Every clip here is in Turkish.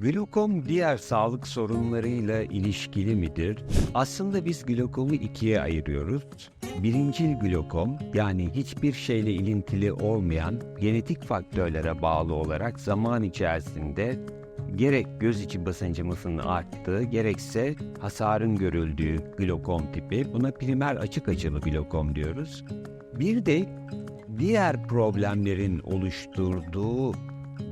Glokom diğer sağlık sorunlarıyla ilişkili midir? Aslında biz glokomu ikiye ayırıyoruz. Birincil glokom yani hiçbir şeyle ilintili olmayan genetik faktörlere bağlı olarak zaman içerisinde gerek göz içi basıncımızın arttığı gerekse hasarın görüldüğü glokom tipi. Buna primer açık açılı glokom diyoruz. Bir de diğer problemlerin oluşturduğu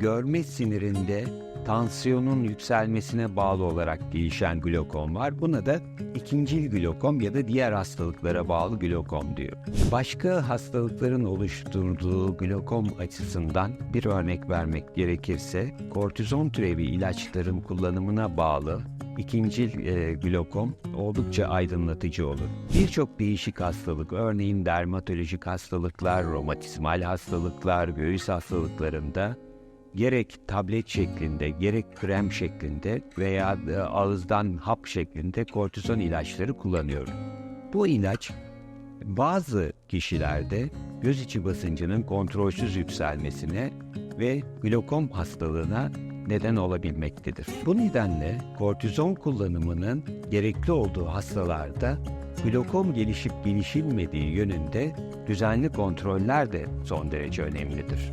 görme sinirinde tansiyonun yükselmesine bağlı olarak gelişen glokom var. Buna da ikincil glokom ya da diğer hastalıklara bağlı glokom diyor. Başka hastalıkların oluşturduğu glokom açısından bir örnek vermek gerekirse kortizon türevi ilaçların kullanımına bağlı ikincil e, glokom oldukça aydınlatıcı olur. Birçok değişik hastalık, örneğin dermatolojik hastalıklar, romatizmal hastalıklar, göğüs hastalıklarında gerek tablet şeklinde, gerek krem şeklinde veya e, ağızdan hap şeklinde kortizon ilaçları kullanıyorum. Bu ilaç bazı kişilerde göz içi basıncının kontrolsüz yükselmesine ve glokom hastalığına neden olabilmektedir. Bu nedenle kortizon kullanımının gerekli olduğu hastalarda glokom gelişip gelişilmediği yönünde düzenli kontroller de son derece önemlidir.